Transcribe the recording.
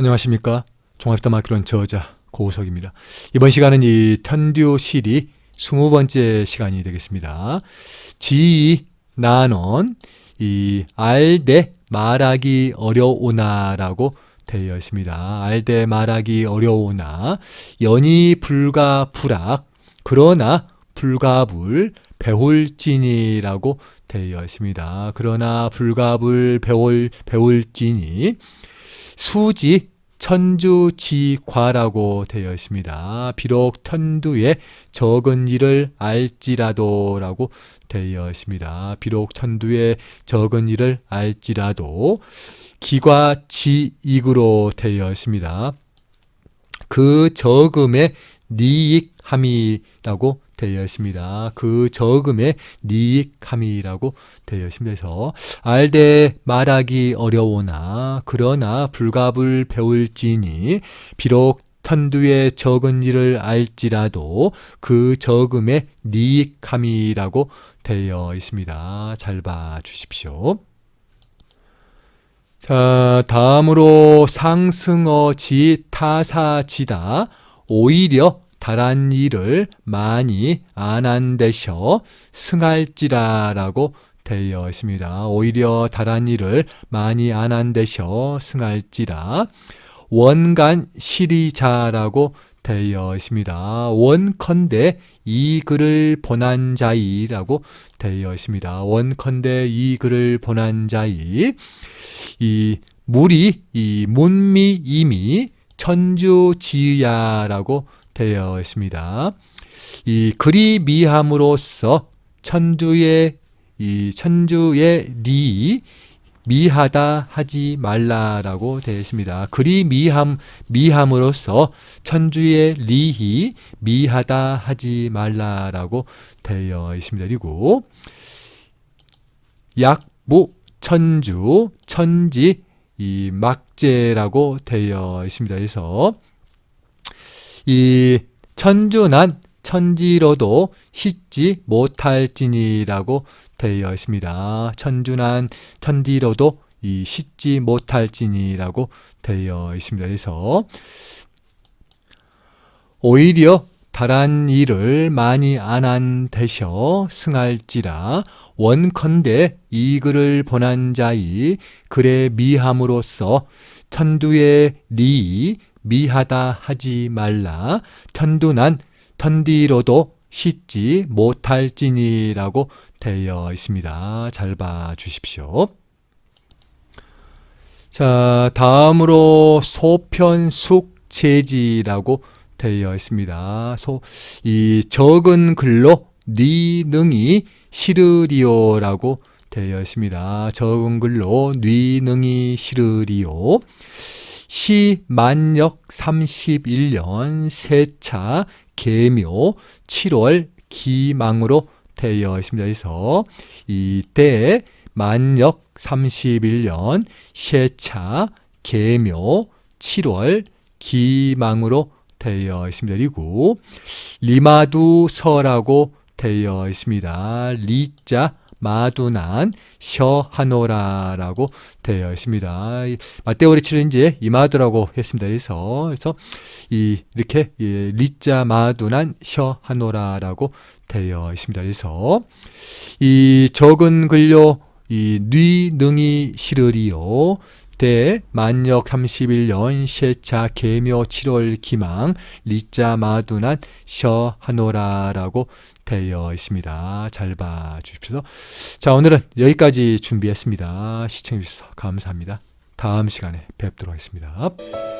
안녕하십니까. 종합다 마크론 저자 고우석입니다. 이번 시간은 이 편듀실이 20번째 시간이 되겠습니다. 지 나넌 이 알대 말하기 어려우나라고 되어 있습니다. 알대 말하기 어려우나 연이 불가 불악 그러나 불가불 배울진이라고 되어 있습니다. 그러나 불가불 배울 배울진이 수지 천주지과라고 되어 있습니다. 비록 천두에 적은 일을 알지라도라고 되어 있습니다. 비록 천두에 적은 일을 알지라도 기과 지익으로 되어 있습니다. 그 적음의 니익함이라고 되어 있습니다. 그 적음의 니익함이라고. 그래서 알되 말하기 어려우나 그러나 불갑을 배울지니 비록 천두의 적은 일을 알지라도 그 적음의 니익함이라고 되어 있습니다. 잘 봐 주십시오. 자, 다음으로 상승어 지 타사지다 오히려 다란 일을 많이 안 한대셔 승할지라라고 되어 있습니다. 오히려 다란 일을 많이 안 한대셔 승할지라 원간 시리자라고 되어 있습니다. 원컨대 이 글을 본한 자이라고 되어 있습니다. 원컨대 이 글을 본한 자이 이 물이 이 문미 이미 천주지야라고 되어 있습니다. 이 그리 미함으로써 천주의 이 천주의 리 미하다 하지 말라라고 되어 있습니다. 그리 미함 미함으로써 천주의 리히 미하다 하지 말라라고 되어 있습니다. 그리고 약무 천주 천지 이 막제라고 되어 있습니다. 그래서 이 천주난 천지로도 씻지 못할지니라고 되어 있습니다. 천주난 천지로도 이 씻지 못할지니라고 되어 있습니다. 그래서 오히려 다란 일을 많이 안한 대셔 승할지라 원컨대 이 글을 본한 자이 글의 미함으로써 천두의 리 미하다 하지 말라 천두난 천디로도 씻지 못할지니라고 되어 있습니다. 잘 봐 주십시오. 자, 다음으로 소편숙체지라고 되어 있습니다. 소, 이 적은 글로 네 능이 싫으리오라고 되어 있습니다. 적은 글로 네 능이 싫으리오. 시 만역 31년 세차 개묘 7월 기망으로 되어 있습니다. 그래서 이때 만역 31년 세차 개묘 7월 기망으로 되어 있습니다. 그리고 리마두서라고 되어 있습니다. 리자 마두난 셔하노라라고 되어 있습니다. 맞대오리 치를 이제 이마두라고 했습니다. 그래서 그래서 이 이렇게 이 리자 마두난 셔하노라라고 되어 있습니다. 그래서 이 적은 글요 이 뉘 능이 시르리요 대 만역 31년 셰차 개묘 7월 기망 리자 마두난 셔 하노라라고 되어 있습니다. 잘 봐 주십시오. 자, 오늘은 여기까지 준비했습니다. 시청해 주셔서 감사합니다. 다음 시간에 뵙도록 하겠습니다.